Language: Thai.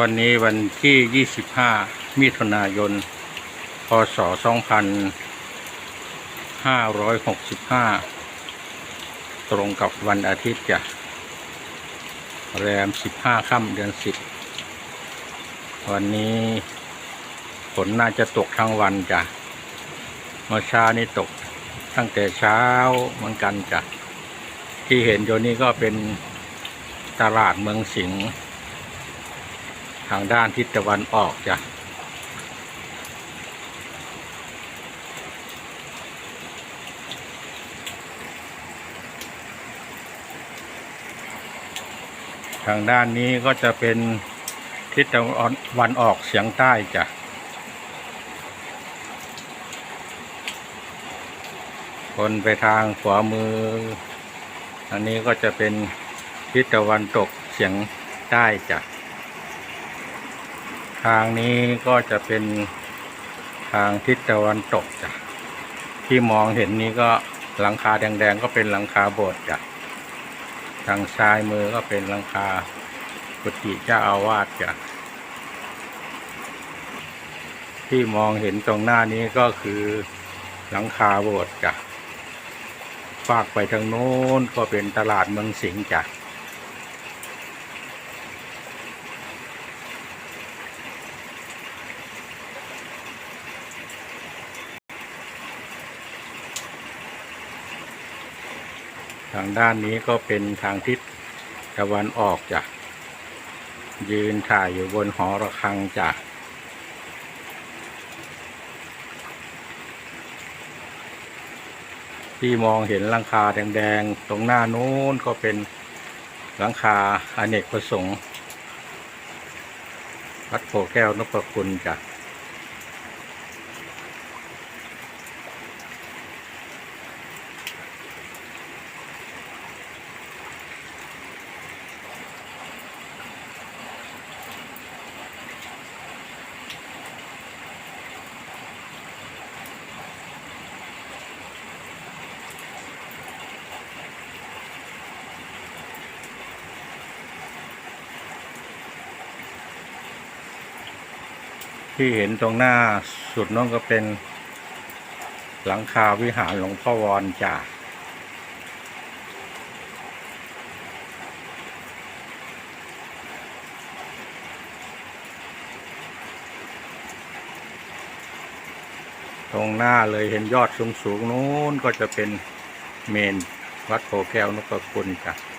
วันนี้วันที่ 25 มิถุนายน พศ 2565 ตรงกับวันอาทิตย์จ้ะ แรม 15 ค่ำเดือน 10 วันนี้ฝนน่าจะตกทั้งวันจ้ะ เมื่อเช้านี้ตกตั้งแต่เช้าเหมือนกันจ้ะ ที่เห็นอยู่นี้ก็เป็นตลาดเมืองสิงห์ ทางด้านทิศตะวันออกจ้ะทางด้านนี้ก็จะเป็นทิศตะวันออกเฉียงใต้จ้ะคนไปทางขวามือ อันนี้ก็จะเป็นทิศตะวันตกเฉียงใต้จ้ะ ทางนี้ก็จะเป็นทางทิศตะวันตกจ้ะที่มองเห็นนี้ก็หลังคาแดงๆก็เป็นหลังคาโบสถ์จ้ะทางซ้ายมือก็เป็นหลังคากุฏิเจ้าอาวาสจ้ะที่มองเห็นตรงหน้านี้ก็คือหลังคาโบสถ์จ้ะฝากไปทางโน้นก็เป็นตลาดเมืองสิงห์จ้ะ ทางด้านนี้ก็เป็นทางทิศตะวันออกจ้ะยืนถ่ายอยู่บนหอระฆังจ้ะที่มองเห็นหลังคาแดงๆ ตรงหน้านู้นก็เป็นหลังคาอเนกประสงค์วัดโพแก้วนพคุณจ้ะ ที่เห็นตรงหน้าสุดนั่นก็เป็น หลังคาวิหารหลวงพ่อวอนจ้ะตรงหน้าเลยเห็นยอดสูงๆนู้นก็จะเป็นเมนวัดโพแก้วนพคุณจ้ะ